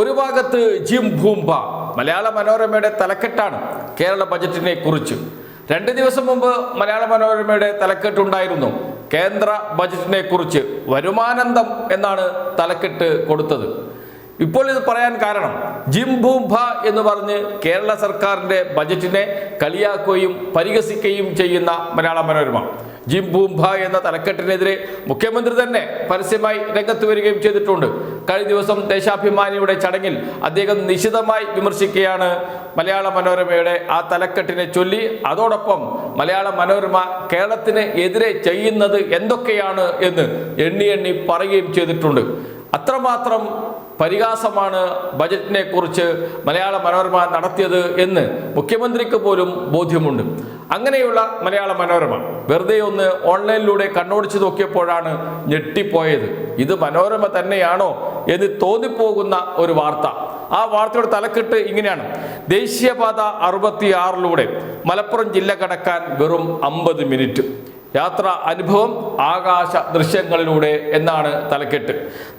ഒരു ഭാഗത്ത് ജിം ഭൂംബ മലയാള മനോരമയുടെ തലക്കെട്ടാണ് കേരള ബജറ്റിനെ കുറിച്ച്. രണ്ട് ദിവസം മുമ്പ് മലയാള മനോരമയുടെ തലക്കെട്ടുണ്ടായിരുന്നു. കേന്ദ്ര ബജറ്റിനെ കുറിച്ച് വരുമാനന്തം എന്നാണ് തലക്കെട്ട് കൊടുത്തത്. ഇപ്പോൾ ഇത് പറയാൻ കാരണം ജിം ഭൂംഭ എന്ന് പറഞ്ഞ് കേരള സർക്കാരിന്റെ ബജറ്റിനെ കളിയാക്കുകയും പരിഹസിക്കുകയും ചെയ്യുന്ന മലയാള മനോരമ. ജിം ബൂംഭ എന്ന തലക്കെട്ടിനെതിരെ മുഖ്യമന്ത്രി തന്നെ പരസ്യമായി രംഗത്ത് വരികയും ചെയ്തിട്ടുണ്ട്. കഴിഞ്ഞ ദിവസം ദേശാഭിമാനിയുടെ ചടങ്ങിൽ അദ്ദേഹം നിശിതമായി വിമർശിക്കുകയാണ് മലയാള മനോരമയുടെ ആ തലക്കെട്ടിനെ ചൊല്ലി അതോടൊപ്പം മലയാള മനോരമ കേരളത്തിന് എതിരെ ചെയ്യുന്നത് എന്തൊക്കെയാണ് എന്ന് എണ്ണി എണ്ണി പറയുകയും ചെയ്തിട്ടുണ്ട്. അത്രമാത്രം പരിഹാസമാണ് ബജറ്റിനെ കുറിച്ച് മലയാള മനോരമ നടത്തിയത് എന്ന് മുഖ്യമന്ത്രിക്ക് പോലും ബോധ്യമുണ്ട്. അങ്ങനെയുള്ള മലയാള മനോരമ വെറുതെ ഒന്ന് ഓൺലൈനിലൂടെ കണ്ണോടിച്ച് നോക്കിയപ്പോഴാണ് ഞെട്ടിപ്പോയത്. ഇത് മനോരമ തന്നെയാണോ എന്ന് തോന്നിപ്പോകുന്ന ഒരു വാർത്ത. ആ വാർത്തയുടെ തലക്കെട്ട് ഇങ്ങനെയാണ്. ദേശീയപാത അറുപത്തിയാറിലൂടെ മലപ്പുറം ജില്ല കടക്കാൻ വെറും അമ്പത് മിനിറ്റ്. യാത്ര അനുഭവം ആകാശ ദൃശ്യങ്ങളിലൂടെ എന്നാണ് തലക്കെട്ട്.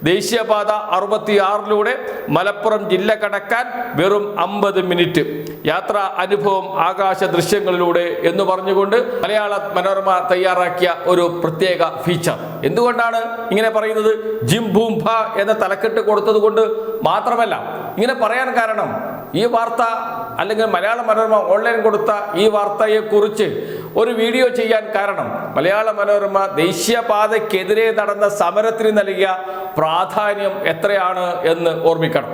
ദേശീയപാത അറുപത്തിയാറിലൂടെ മലപ്പുറം ജില്ല കടക്കാൻ വെറും അമ്പത് മിനിറ്റ്. യാത്ര അനുഭവം ആകാശ ദൃശ്യങ്ങളിലൂടെ എന്ന് പറഞ്ഞുകൊണ്ട് മലയാള മനോരമ തയ്യാറാക്കിയ ഒരു പ്രത്യേക ഫീച്ചർ എന്തുകൊണ്ടാണ് ഇങ്ങനെ പറയുന്നത്? ജിം ഭൂംഭ എന്ന തലക്കെട്ട് കൊടുത്തത് കൊണ്ട് മാത്രമല്ല ഇങ്ങനെ പറയാൻ കാരണം ഈ വാർത്ത അല്ലെങ്കിൽ മലയാള മനോരമ ഓൺലൈൻ കൊടുത്ത ഈ വാർത്തയെക്കുറിച്ച് ഒരു വീഡിയോ ചെയ്യാൻ കാരണം മലയാള മനോരമ ദേശീയപാതയ്ക്കെതിരെ നടന്ന സമരത്തിന് നൽകിയ പ്രാധാന്യം എത്രയാണ് എന്ന് ഓർമ്മിക്കണം.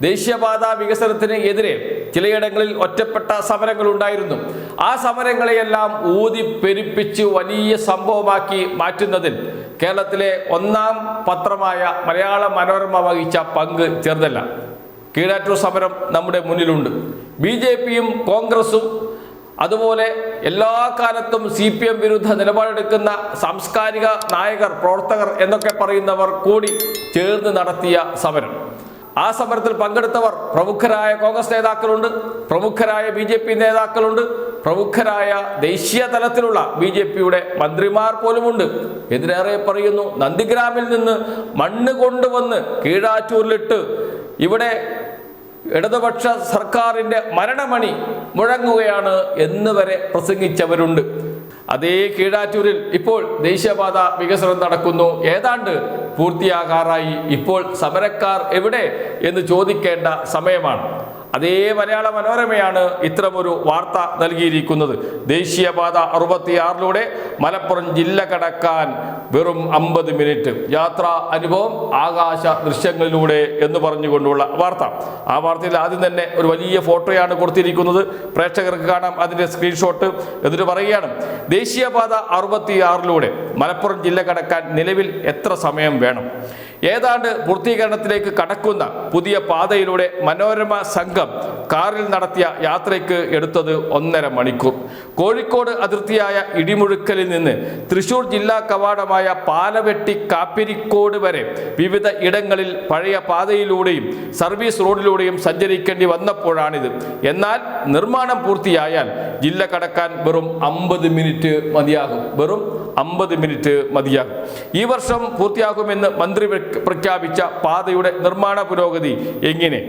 ദേശീയപാത വികസനത്തിന് എതിരെ ചിലയിടങ്ങളിൽ ഒറ്റപ്പെട്ട സമരങ്ങൾ ഉണ്ടായിരുന്നു. ആ സമരങ്ങളെയെല്ലാം ഊതി പെരുപ്പിച്ച് വലിയ സംഭവമാക്കി മാറ്റുന്നതിൽ കേരളത്തിലെ ഒന്നാം പത്രമായ മലയാള മനോരമ വഹിച്ച പങ്ക് ചെറുതല്ല. കീഴാറ്റൂർ സമരം നമ്മുടെ മുന്നിലുണ്ട്. ബി കോൺഗ്രസും അതുപോലെ എല്ലാ കാലത്തും സി പി എം വിരുദ്ധ നിലപാടെടുക്കുന്ന സാംസ്കാരിക നായകർ പ്രവർത്തകർ എന്നൊക്കെ പറയുന്നവർ കൂടി ചേർന്ന് നടത്തിയ സമരം. ആ സമരത്തിൽ പങ്കെടുത്തവർ പ്രമുഖരായ കോൺഗ്രസ് നേതാക്കളുണ്ട് പ്രമുഖരായ ബി ജെ പി നേതാക്കളുണ്ട് പ്രമുഖരായ ദേശീയ തലത്തിലുള്ള ബി ജെ പിയുടെ മന്ത്രിമാർ പോലുമുണ്ട്. എതിരേറെ പറയുന്നു നന്ദിഗ്രാമിൽ നിന്ന് മണ്ണ് കൊണ്ടുവന്ന് കീഴാറ്റൂരിലിട്ട് ഇവിടെ ഇടതുപക്ഷ സർക്കാരിന്റെ മരണമണി മുഴങ്ങുകയാണ് എന്ന് വരെ പ്രസംഗിച്ചവരുണ്ട്. അതേ കീഴാറ്റൂരിൽ ഇപ്പോൾ ദേശീയപാത വികസനം നടക്കുന്നു. ഏതാണ്ട് പൂർത്തിയാകാറായി. ഇപ്പോൾ സമരക്കാർ എവിടെ എന്ന് ചോദിക്കേണ്ട സമയമാണ്. അതേ മലയാള മനോരമയാണ് ഇത്തരമൊരു വാർത്ത നൽകിയിരിക്കുന്നത്. ദേശീയപാത അറുപത്തിയാറിലൂടെ മലപ്പുറം ജില്ല കടക്കാൻ വെറും അമ്പത് മിനിറ്റ്. യാത്രാ അനുഭവം ആകാശ ദൃശ്യങ്ങളിലൂടെ എന്ന് പറഞ്ഞുകൊണ്ടുള്ള വാർത്ത. ആ വാർത്തയിൽ ആദ്യം തന്നെ ഒരു വലിയ ഫോട്ടോയാണ് കൊടുത്തിരിക്കുന്നത്. പ്രേക്ഷകർക്ക് കാണാം അതിന്റെ സ്ക്രീൻഷോട്ട് എന്നിട്ട് പറയുകയാണ്. ദേശീയപാത അറുപത്തിയാറിലൂടെ മലപ്പുറം ജില്ല കടക്കാൻ നിലവിൽ എത്ര സമയം വേണം? ഏതാണ്ട് പൂർത്തീകരണത്തിലേക്ക് കടക്കുന്ന പുതിയ പാതയിലൂടെ മനോരമ സംഘം കാറിൽ നടത്തിയ യാത്രയ്ക്ക് എടുത്തത് ഒന്നര മണിക്കൂർ. കോഴിക്കോട് അതിർത്തിയായ ഇടിമുഴുക്കലിൽ നിന്ന് തൃശൂർ ജില്ലാ കവാടമായ പാലവെട്ടി കാപ്പിരിക്കോട് വരെ വിവിധ ഇടങ്ങളിൽ പഴയ പാതയിലൂടെയും സർവീസ് റോഡിലൂടെയും സഞ്ചരിക്കേണ്ടി വന്നപ്പോഴാണിത്. എന്നാൽ നിർമ്മാണം പൂർത്തിയായാൽ ജില്ല കടക്കാൻ വെറും അമ്പത് മിനിറ്റ് മതിയാകും. വെറും അമ്പത് മിനിറ്റ് മതിയാകും. ഈ വർഷം പൂർത്തിയാകുമെന്ന് മന്ത്രി പ്രഖ്യാപിച്ച പാതയുടെ നിർമ്മാണ പുരോഗതി എങ്ങനെ?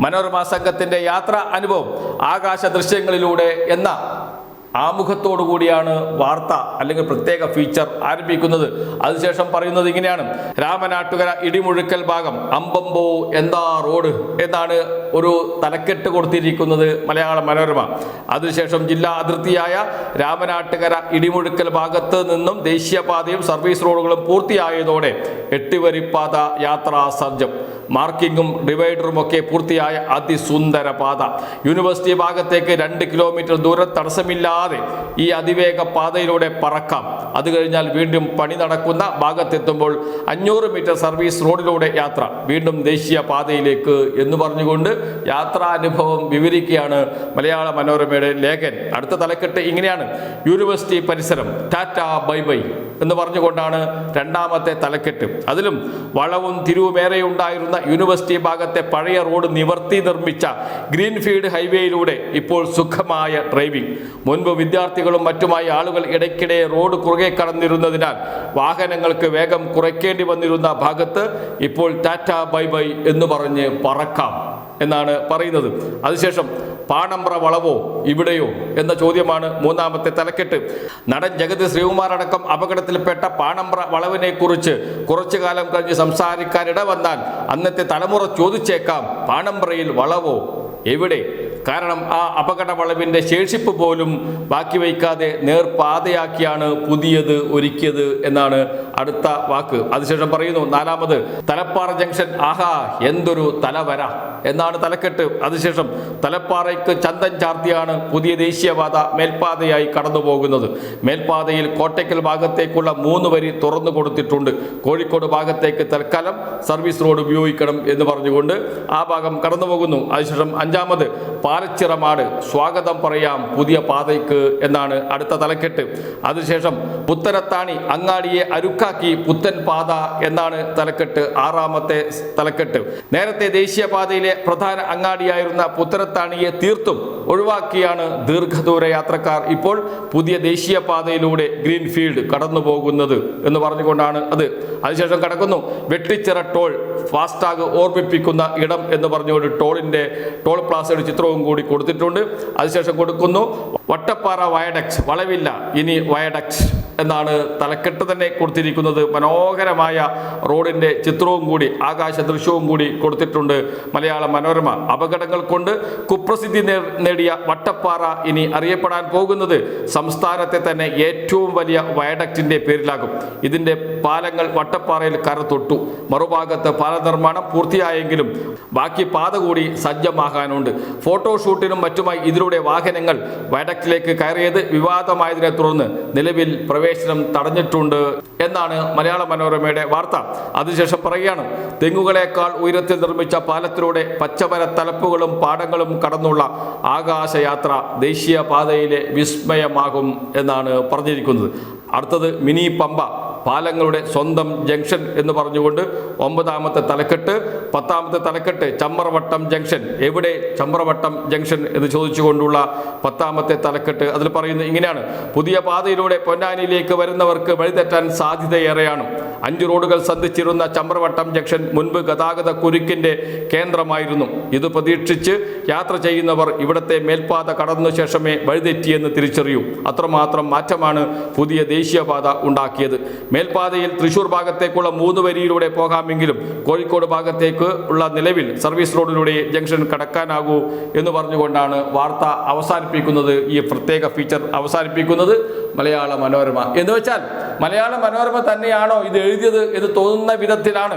മനോരമ സംഘത്തിന്റെ യാത്രാ അനുഭവം ആകാശ ദൃശ്യങ്ങളിലൂടെ എന്ന ആമുഖത്തോടു കൂടിയാണ് വാർത്ത അല്ലെങ്കിൽ പ്രത്യേക ഫീച്ചർ ആരംഭിക്കുന്നത്. അതിനുശേഷം പറയുന്നത് ഇങ്ങനെയാണ്. രാമനാട്ടുകര ഇടിമുഴുക്കൽ ഭാഗം അമ്പമ്പോ എന്താ റോഡ് എന്നാണ് ഒരു തലക്കെട്ട് കൊടുത്തിരിക്കുന്നത് മലയാള മനോരമ. അതിനുശേഷം ജില്ലാ അതിർത്തിയായ രാമനാട്ടുകര ഇടിമുഴുക്കൽ ഭാഗത്ത് നിന്നും ദേശീയപാതയും സർവീസ് റോഡുകളും പൂർത്തിയായതോടെ എട്ടുവരിപ്പാത യാത്രാ സർജം മാർക്കിങ്ങും ഡിവൈഡറും ഒക്കെ പൂർത്തിയായ അതിസുന്ദര പാത. യൂണിവേഴ്സിറ്റി ഭാഗത്തേക്ക് രണ്ട് കിലോമീറ്റർ ദൂരം തടസ്സമില്ലാതെ ഈ അതിവേഗ പാതയിലൂടെ പറക്കാം. അത് കഴിഞ്ഞാൽ വീണ്ടും പണി നടക്കുന്ന ഭാഗത്തെത്തുമ്പോൾ അഞ്ഞൂറ് മീറ്റർ സർവീസ് റോഡിലൂടെ യാത്ര. വീണ്ടും ദേശീയ പാതയിലേക്ക് എന്ന് പറഞ്ഞുകൊണ്ട് യാത്രാനുഭവം വിവരിക്കുകയാണ് മലയാള മനോരമയുടെ ലേഖൻ. അടുത്ത തലക്കെട്ട് ഇങ്ങനെയാണ്. യൂണിവേഴ്സിറ്റി പരിസരം ടാറ്റ ബൈ ബൈ എന്ന് പറഞ്ഞുകൊണ്ടാണ് രണ്ടാമത്തെ തലക്കെട്ട്. അതിലും വളവും തിരിവുമേറെ ഉണ്ടായിരുന്ന യൂണിവേഴ്സിറ്റി ഭാഗത്തെ പഴയ റോഡ് നിവർത്തി നിർമ്മിച്ച ഗ്രീൻഫീൽഡ് ഹൈവേയിലൂടെ ഇപ്പോൾ സുഖമായ ഡ്രൈവിംഗ് മുൻപ് വിദ്യാർത്ഥികളും മറ്റുമായി ആളുകൾ ഇടയ്ക്കിടെ റോഡ് കുറുകെ കടന്നിരുന്നതിനാൽ വാഹനങ്ങൾക്ക് വേഗം കുറയ്ക്കേണ്ടി വന്നിരുന്ന ഭാഗത്ത് ഇപ്പോൾ ടാറ്റ ബൈ ബൈ എന്ന് പറഞ്ഞ് പറക്കാം എന്നാണ് പറയുന്നത്. അതിനുശേഷം പാണമ്പ്ര വളവോ ഇവിടെയോ എന്ന ചോദ്യമാണ് മൂന്നാമത്തെ തലക്കെട്ട്. നടൻ ജഗതി ശ്രീകുമാർ അടക്കം അപകടത്തിൽപ്പെട്ട പാണമ്പ്ര വളവിനെ കുറിച്ച് കുറച്ചു കാലം കഴിഞ്ഞ് സംസാരിക്കാനിട വന്നാൽ അന്നത്തെ തലമുറ ചോദിച്ചേക്കാം പാണമ്പ്രയിൽ വളവോ? എവിടെ? കാരണം ആ അപകട വളവിന്റെ ശേഷിപ്പ് പോലും ബാക്കി വയ്ക്കാതെ നേർപാതയാക്കിയാണ് പുതിയത് ഒരുക്കിയത് എന്നാണ് അടുത്ത വാക്ക്. അതിനുശേഷം പറയുന്നു നാലാമത് തലപ്പാറ ജംഗ്ഷൻ ആഹാ എന്തൊരു തലവര എന്നാണ് തലക്കെട്ട്. അതിനുശേഷം തലപ്പാറയ്ക്ക് ചന്തം ചാർത്തിയാണ് പുതിയ ദേശീയപാത മേൽപ്പാതയായി കടന്നു പോകുന്നത് മേൽപ്പാതയിൽ കോട്ടയ്ക്കൽ ഭാഗത്തേക്കുള്ള മൂന്ന് വരി തുറന്നു കൊടുത്തിട്ടുണ്ട്. കോഴിക്കോട് ഭാഗത്തേക്ക് തൽക്കാലം സർവീസ് റോഡ് ഉപയോഗിക്കണം എന്ന് പറഞ്ഞുകൊണ്ട് ആ ഭാഗം കടന്നു പോകുന്നു അതിനുശേഷം അഞ്ചാമത് പാലച്ചിറമാട് സ്വാഗതം പറയാം പുതിയ പാതയ്ക്ക് എന്നാണ് അടുത്ത തലക്കെട്ട്. അതിനുശേഷം പുത്തനത്താണി അങ്ങാടിയെ അരുക്കാക്കി പുത്തൻ പാത എന്നാണ് തലക്കെട്ട് ആറാമത്തെ തലക്കെട്ട്. നേരത്തെ ദേശീയപാതയിലെ പ്രധാന അങ്ങാടിയായിരുന്ന പുത്തനത്താണിയെ തീർത്തും ഒഴിവാക്കിയാണ് ദീർഘദൂര യാത്രക്കാർ ഇപ്പോൾ പുതിയ ദേശീയപാതയിലൂടെ ഗ്രീൻഫീൽഡ് കടന്നു പോകുന്നത് എന്ന് പറഞ്ഞുകൊണ്ടാണ് അത്. അതിനുശേഷം കടക്കുന്നു വെട്ടിച്ചിറ ടോൾ ഫാസ്ടാഗ് ഓർമ്മിപ്പിക്കുന്ന ഇടം എന്ന് പറഞ്ഞുകൊണ്ട് ടോളിന്റെ ടോൾ പ്ലാസയുടെ ചിത്രവും കൂടി കൊടുത്തിട്ടുണ്ട്. അതിനുശേഷം കൊടുക്കുന്നു. വട്ടപ്പാറ വയഡക്സ് വളവില്ല ഇനി വയഡക്സ് എന്നാണ് തലക്കെട്ട് തന്നെ കൊടുത്തിരിക്കുന്നത്. മനോഹരമായ റോഡിന്റെ ചിത്രവും കൂടി ആകാശ ദൃശ്യവും കൂടി കൊടുത്തിട്ടുണ്ട് മലയാള മനോരമ. അപകടങ്ങൾ കൊണ്ട് കുപ്രസിദ്ധി നേടിയ വട്ടപ്പാറ ഇനി അറിയപ്പെടാൻ പോകുന്നത് സംസ്ഥാനത്തെ തന്നെ ഏറ്റവും വലിയ വയഡക്റ്റിന്റെ പേരിലാകും. ഇതിന്റെ പാലങ്ങൾ വട്ടപ്പാറയിൽ കര തൊട്ടു മറുഭാഗത്ത് പാല നിർമ്മാണം പൂർത്തിയായെങ്കിലും ബാക്കി പാത കൂടി സജ്ജമാകാനുണ്ട്. ഫോട്ടോഷൂട്ടിനും മറ്റുമായി ഇതിലൂടെ വാഹനങ്ങൾ വയഡക്റ്റിലേക്ക് കയറിയത് വിവാദമായതിനെ തുടർന്ന് നിലവിൽ പ്രവേശനം തടഞ്ഞിട്ടുണ്ട് എന്നാണ് മലയാള മനോരമയുടെ വാർത്ത. അതിനുശേഷം പറയുകയാണ് തെങ്ങുകളേക്കാൾ ഉയരത്തിൽ നിർമ്മിച്ച പാലത്തിലൂടെ പച്ചമര തലപ്പുകളും പാടങ്ങളും കടന്നുള്ള ആകാശയാത്ര ദേശീയ പാതയിലെ വിസ്മയമാകും എന്നാണ് പറഞ്ഞിരിക്കുന്നത്. അടുത്തത് മിനി പമ്പ. പാലങ്ങളുടെ സ്വന്തം ജംഗ്ഷൻ എന്ന് പറഞ്ഞുകൊണ്ട് ഒമ്പതാമത്തെ തലക്കെട്ട് പത്താമത്തെ തലക്കെട്ട് ചമ്രവട്ടം ജംഗ്ഷൻ. എവിടെ ചമ്രവട്ടം ജംഗ്ഷൻ എന്ന് ചോദിച്ചുകൊണ്ടുള്ള പത്താമത്തെ തലക്കെട്ട്? അതിൽ പറയുന്നത് ഇങ്ങനെയാണ്. പുതിയ പാതയിലൂടെ പൊന്നാനിയിലേക്ക് വരുന്നവർക്ക് വഴിതെറ്റാൻ സാധ്യതയേറെയാണ്. അഞ്ച് റോഡുകൾ സന്ധിച്ചിരുന്ന ചമ്രവട്ടം ജംഗ്ഷൻ മുൻപ് ഗതാഗത കുരുക്കിന്റെ കേന്ദ്രമായിരുന്നു. ഇത് പ്രതീക്ഷിച്ച് യാത്ര ചെയ്യുന്നവർ ഇവിടത്തെ മേൽപാത കടന്ന ശേഷമേ വഴിതെറ്റിയെന്ന് തിരിച്ചറിയൂ. അത്രമാത്രം മാറ്റമാണ് പുതിയ ദേശീയപാത ഉണ്ടാക്കിയത്. മേൽപ്പാതയിൽ തൃശൂർ ഭാഗത്തേക്കുള്ള മൂന്ന് വരിയിലൂടെ പോകാമെങ്കിലും കോഴിക്കോട് ഭാഗത്തേക്ക് ഉള്ള നിലവിൽ സർവീസ് റോഡിലൂടെ ജംഗ്ഷൻ കടക്കാനാകൂ എന്ന് പറഞ്ഞുകൊണ്ടാണ് വാർത്ത അവസാനിപ്പിക്കുന്നത്. ഈ പ്രത്യേക ഫീച്ചർ അവസാനിപ്പിക്കുന്നത് മലയാള മനോരമ. എന്ന് വെച്ചാൽ മലയാള മനോരമ തന്നെയാണോ ഇത് എഴുതിയത് എന്ന് തോന്നുന്ന വിധത്തിലാണ്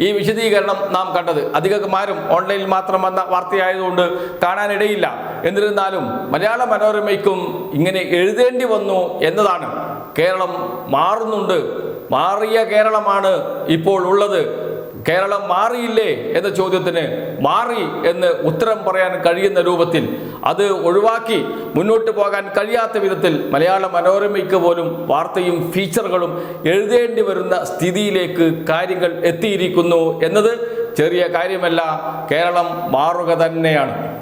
ഈ വിശദീകരണം നാം കണ്ടത്. അധികമാരും ഓൺലൈനിൽ മാത്രം വന്ന വാർത്തയായതുകൊണ്ട് കാണാനിടയില്ല. എന്നിരുന്നാലും മലയാള മനോരമയ്ക്കും ഇങ്ങനെ എഴുതേണ്ടി വന്നു എന്നതാണ് കേരളം മാറുന്നുണ്ട്. മാറിയ കേരളമാണ് ഇപ്പോൾ ഉള്ളത്. കേരളം മാറിയില്ലേ എന്ന ചോദ്യത്തിന് മാറി എന്ന് ഉത്തരം പറയാൻ കഴിയുന്ന രൂപത്തിൽ അത് ഒഴിവാക്കി മുന്നോട്ട് പോകാൻ കഴിയാത്ത വിധത്തിൽ മലയാള മനോരമയ്ക്ക് പോലും വാർത്തയും ഫീച്ചറുകളും എഴുതേണ്ടി വരുന്ന സ്ഥിതിയിലേക്ക് കാര്യങ്ങൾ എത്തിയിരിക്കുന്നു എന്നത് ചെറിയ കാര്യമല്ല. കേരളം മാറുക തന്നെയാണ്.